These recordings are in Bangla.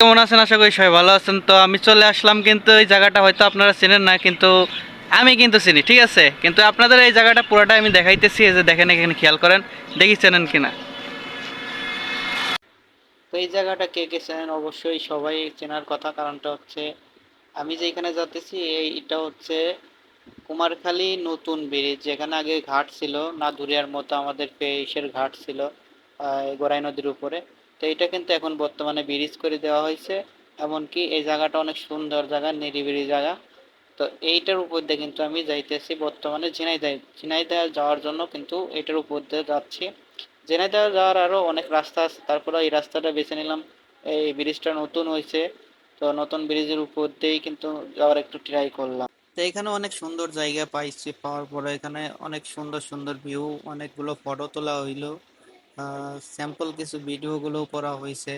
কেমন আছেন? আশা করি সবাই ভালো আছেন। তো আমি চলে আসলাম কিন্তু এই জায়গাটা হয়তো আপনারা চেনেন না, কিন্তু আমি কিন্তু চিনি, ঠিক আছে? কিন্তু আপনাদের এই জায়গাটা পুরোটা আমি দেখাইতেছি যে দেখেন এখানে খেয়াল করেন, দেখি চেনেন কিনা। তো এই জায়গাটা কে কে চেনেন অবশ্যই সবাই চেনার কথা, কারণটা হচ্ছে আমি যেখানে যাচ্তেছি এই এটা হচ্ছে কুমারখালী নতুন ব্রিজ। যেখানে আগে ঘাট ছিল নাদুরিয়ার মতো আমাদের পেশের ঘাট ছিল গোরাই নদীর উপরে। তো এটা কিন্তু এখন বর্তমানে ব্রিজ করে দেওয়া হয়েছে, এমনকি এই জায়গাটা অনেক সুন্দর জায়গা, নিরিবিলি জায়গা। তো এইটার উপর দিয়ে কিন্তু আমি যাইতেছি বর্তমানে ঝিনাইদহ। ঝিনাইদহ যাওয়ার জন্য কিন্তু এটার উপর দিয়ে যাচ্ছি। ঝিনাইদহ যাওয়ার আরও অনেক রাস্তা আছে তারপরে এই রাস্তাটা বেছে নিলাম। এই ব্রিজটা নতুন হয়েছে, তো নতুন ব্রিজের উপর দিয়েই কিন্তু যাওয়ার একটু ট্রাই করলাম। তো এখানে অনেক সুন্দর জায়গা পাইছি পাওয়ার পরে, এখানে অনেক সুন্দর সুন্দর ভিউ অনেকগুলো ফটো তোলা হইল। স্যাম্পল কিছু ভিডিওগুলো করা হয়েছে।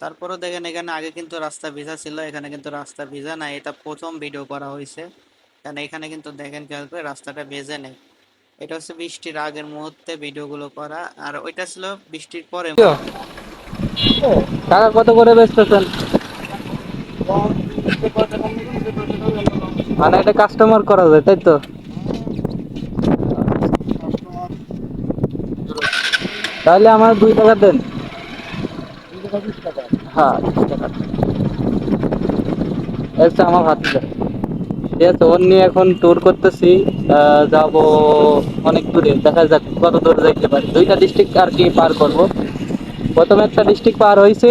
তারপরে দেখেন এখানে আগে কিন্তু রাস্তা ভিজা ছিল, এখানে কিন্তু রাস্তা ভিজা নাই, এটা প্রথম ভিডিও করা হয়েছে। কারণ এখানে কিন্তু দেখেন খেয়াল করে রাস্তাটা ভেজে নেই। এটা হচ্ছে বৃষ্টির আগের মুহূর্তে ভিডিওগুলো করা, আর ওইটা ছিল বৃষ্টির পরে। টাকা কত করে বেচতেছেন? মানে কাস্টমার করা যায়, তাই তো? তাহলে আমার দুই টাকা দেন। হ্যাঁ। বিশ টাকা আচ্ছা আমার হাতে দেন। ঠিক আছে ওর নিয়ে এখন ট্যুর করতেছি যাব অনেক দূরে। দেখা যাক কত দূরে যাইতে পারি। দুইটা ডিস্ট্রিক্ট আর কি পার করব। প্রথমে একটা ডিস্ট্রিক্ট পার হয়েছে।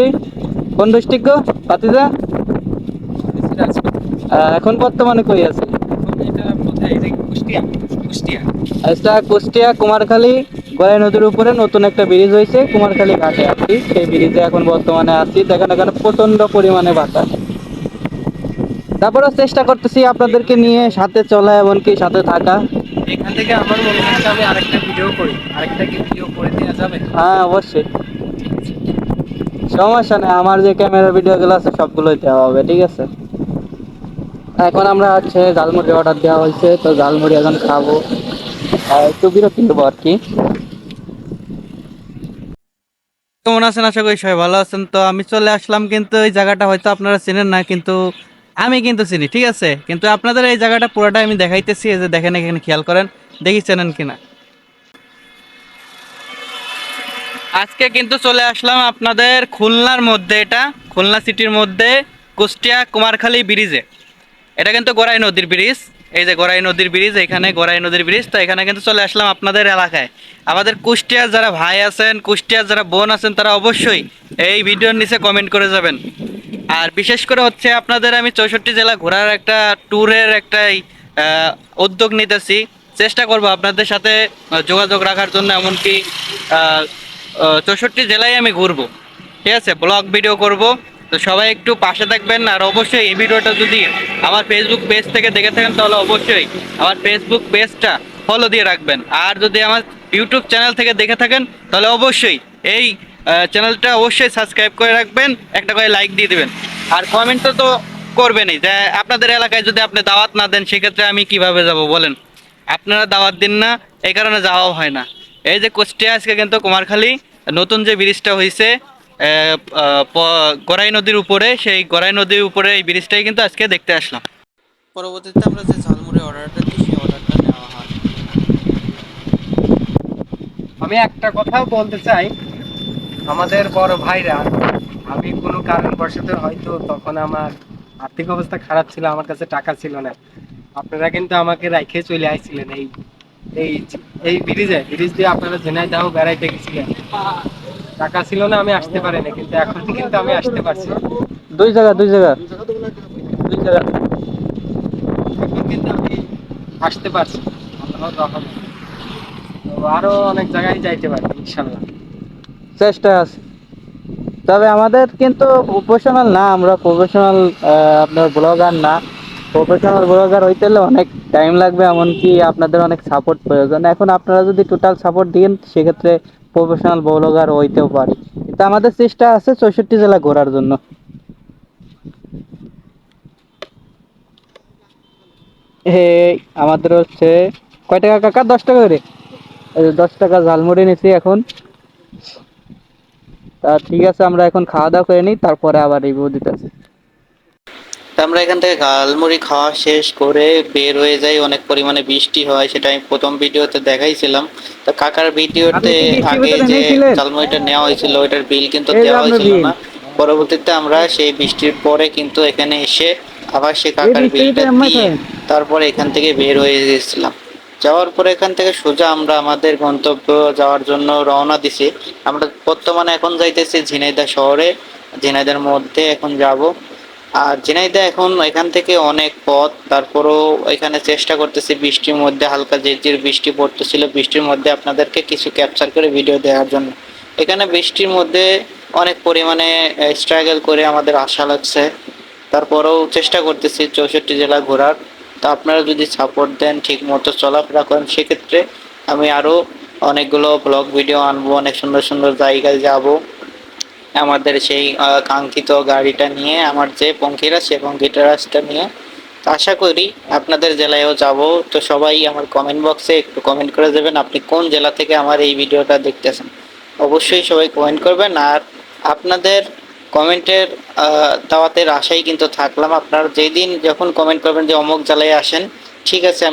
কোন ডিস্ট্রিক্ট গো? পাতিজা এখন বর্তমানে কই আছে? এটা কুষ্টিয়া কুমারখালী গড়াই নদীর উপরে নতুন একটা ব্রিজ হয়েছে কুমারখালী ঘাটে আছি সেই ব্রিজে এখন বর্তমানে আছি। দেখেন এখানে প্রচণ্ড পরিমাণে বাতাস। তারপরেও চেষ্টা করতেছি আপনাদেরকে নিয়ে সাথে চলা এমনকি সাথে থাকা। এখান থেকে আমার মনে হচ্ছে আমি আরেকটা ভিডিও করি। আরেকটা কি ভিডিও করে দেওয়া যাবে? হ্যাঁ অবশ্যই। সমস্যা নেই আমার যে ক্যামেরা ভিডিওগুলো আছে সবগুলোই দেওয়া হবে ঠিক আছে? এখন আমরা হচ্ছে ঝালমুড়ি অর্ডার দেওয়া হয়েছে তো ঝালমুড়ি এখন খাব। আর একটু বিরক্তি নেব আর কি। কেমন আছেন? আশা করি সবাই ভালো আছেন। তো আমি চলে আসলাম কিন্তু এই জায়গাটা হয়তো আপনারা চেনেন না, কিন্তু আমি কিন্তু চিনি, ঠিক আছে? কিন্তু আপনাদের এই জায়গাটা পুরোটা আমি দেখাইতেছি যে দেখেন, এখানে খেয়াল করেন, দেখি চেনেন কিনা। আজকে কিন্তু চলে আসলাম আপনাদের খুলনার মধ্যে এটা, খুলনা সিটির মধ্যে কুষ্টিয়া কুমারখালী ব্রিজে। এটা কিন্তু গোড়াই নদীর ব্রিজ। এই যে গোরাই নদীর ব্রিজ, এখানে গোরাই নদীর ব্রিজ। তো এখানে কিন্তু চলে আসলাম আপনাদের এলাকায়। আমাদের কুষ্টিয়ার যারা ভাই আছেন, কুষ্টিয়ার যারা বোন আছেন, তারা অবশ্যই এই ভিডিওর নিচে কমেন্ট করে যাবেন। আর বিশেষ করে হচ্ছে আপনাদের আমি চৌষট্টি জেলা ঘোরার একটা ট্যুরের একটা উদ্যোগ নিতেছি। চেষ্টা করব আপনাদের সাথে যোগাযোগ রাখার জন্য, এমনকি চৌষট্টি জেলায় আমি ঘুরবো। ঠিক আছে? ব্লগ ভিডিও করব। তো সবাই একটু পাশে থাকবেন, আর অবশ্যই এই ভিডিওটা যদি আমার ফেসবুক পেজ থেকে দেখে থাকেন, তাহলে অবশ্যই আমার ফেসবুক পেজটা ফলো দিয়ে রাখবেন। আর যদি আমার ইউটিউব চ্যানেল থেকে দেখে থাকেন, তাহলে অবশ্যই এই চ্যানেলটা অবশ্যই সাবস্ক্রাইব করে রাখবেন, একটা করে লাইক দিয়ে দিবেন। আর কমেন্ট তো করবেনই, যে আপনাদের এলাকায় যদি আপনি দাওয়াত না দেন, সেক্ষেত্রে আমি কীভাবে যাব বলেন? আপনারা দাওয়াত দিন না এই কারণে যাওয়াও হয় না। এই যে কুষ্টিয়া, আজকে কিন্তু কুমারখালী, নতুন যে ব্রিজটা হয়েছে গড়াই নদীর উপরে সেই গড়াই নদীর উপরে এই ব্রিজটাই কিন্তু আজকে দেখতে আসলাম। পরবর্তীতে আমরা যে ঝালমুড়ি অর্ডারটা দিই সেই অর্ডারটা নেওয়া হয়। আমি একটা কথাও বলতে চাই। আমাদের বড় ভাইরা আমি কোনো কারণবশত হয়তো তখন আমার আর্থিক অবস্থা খারাপ ছিল আমার কাছে টাকা ছিল না। আপনারা কিন্তু আমাকে রেখে চলে আসছিলেন এই এই এই ব্রিজে। ব্রিজ দিয়ে আপনারা ঝিনাইদহ বেড়াইতে গেছিলেন। টাকা ছিল না আমি আসতে পারিনি কিন্তু এখন কিন্তু আমি আসতে পারছি। দুই জায়গা দুই জায়গা। দুই জায়গা। এখন কিন্তু আমি আসতে পারছি তো আরও অনেক জায়গায় যাইতে পারি ইনশাল্লাহ চেষ্টা আছে। তবে আমাদের কিন্তু প্রফেশনাল না আমরা প্রফেশনাল আপনার ব্লগার না। প্রফেশনাল ব্লগার হইতে হলে অনেক টাইম লাগবে এমনকি আপনাদের অনেক সাপোর্ট প্রয়োজন। এখন আপনারা যদি টোটাল সাপোর্ট দিন সেক্ষেত্রে প্রফেশনাল ব্লগার হইতেও পারি। কিন্তু আমাদের চেষ্টা আছে চৌষট্টি জেলা ঘোরার জন্য। আমাদের হচ্ছে, কয় টাকা কাকা? দশ টাকা করে? দশ টাকা ঝালমুড়ি নিছি এখন। তা ঠিক আছে, আমরা এখন খাওয়া দাওয়া করে নিই, তারপরে আবার রিভিউ দিতেছি। আমরা এখান থেকে ঝালমুড়ি খাওয়া শেষ করে বের হয়ে যাই। অনেক পরিমাণে বৃষ্টি হয় সেটা আমি প্রথম ভিডিওতে দেখাইছিলাম। তো কাকার ভিডিওতে আগে যে? ঝালমুড়িটা নেওয়া হয়েছিল ওইটার বিল কিন্তু দেওয়া হয়েছিল না। পরবর্তীতে আমরা সেই বৃষ্টির পরে কিন্তু এখানে এসে আবার সেই কাকার বিলটা দিয়ে। তারপরে এখান থেকে বের হয়ে গেছিলাম। যাওয়ার পরে এখান থেকে সোজা আমরা আমাদের গন্তব্য যাওয়ার জন্য রওনা দিছি। আমরা বর্তমানে এখন যাইতেছি ঝিনাইদা শহরে। ঝিনাইদার মধ্যে এখন যাব। আর ঝিনাইদহ এখন এখান থেকে অনেক পথ, তারপরেও এখানে চেষ্টা করতেছি বৃষ্টির মধ্যে, হালকা ঝিরঝির বৃষ্টি পড়তেছিল, বৃষ্টির মধ্যে আপনাদেরকে কিছু ক্যাপচার করে ভিডিও দেওয়ার জন্য। এখানে বৃষ্টির মধ্যে অনেক পরিমাণে স্ট্রাগল করে আমাদের আশা লাগছে। তারপরেও চেষ্টা করতেছি চৌষট্টি জেলা ঘোরার। তো আপনারা যদি সাপোর্ট দেন ঠিক মতো চলাফেরা করেন, সেক্ষেত্রে আমি আরও অনেকগুলো ব্লগ ভিডিও আনব, অনেক সুন্দর সুন্দর জায়গায় যাব। আমাদের সেই কাঙ্ক্ষিত গাড়িটা নিয়ে, আমার যে পঙ্খিরা, সে পঙ্খিটারাসটা নিয়ে। তো আশা করি আপনাদের জেলায়ও যাব। তো সবাই আমার কমেন্ট বক্সে একটু কমেন্ট করে দেবেন, আপনি কোন জেলা থেকে আমার এই ভিডিওটা দেখতেছেন। অবশ্যই সবাই কমেন্ট করবেন। আর আপনাদের কমেন্টের দাওয়াতের আশাই কিন্তু থাকলাম। আপনারা যেই দিন যখন কমেন্ট করবেন যে অমুক জেলায় আসেন, ঠিক আছে